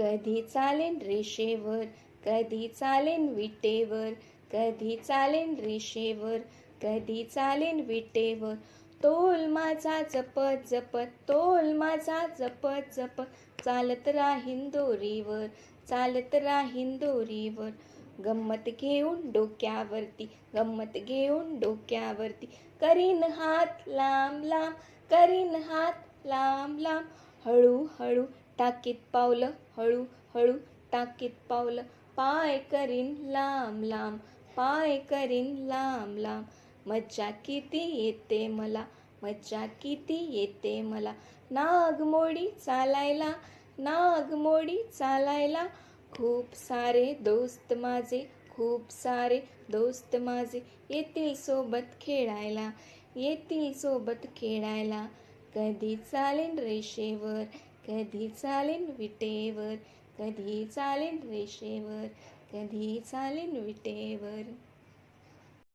कधी चालेन रेषेवर कधी चालेन विटेवर कधी चालेन रेषेवर कधी चालेन विटेवर. तोल माझा जपत जपत तोल माझा जपत जपत चालत राहीन दोरीवर चालत राहीन दोरीवर. गंमत घेऊन डोक्यावरती गंमत घेऊन डोक्यावरती. करीन हात लांब लांब करीन हात लांब लांब. हळूहळू टाकीत पावलं हळू हळू टाकीत पावलं. पाय करीन लांब लांब पाय करीन लांब लांब. मज्जा किती येते मला मज्जा किती येते मला. नागमोडी चालायला नागमोडी चालायला. खूप सारे दोस्त माझे खूप सारे दोस्त माझे येतील सोबत खेळायला येतील सोबत खेळायला. कधी चालेन रेषेवर कधी चालेन विटेवर कधी चालेन रेषेवर कधी चालेन विटेवर.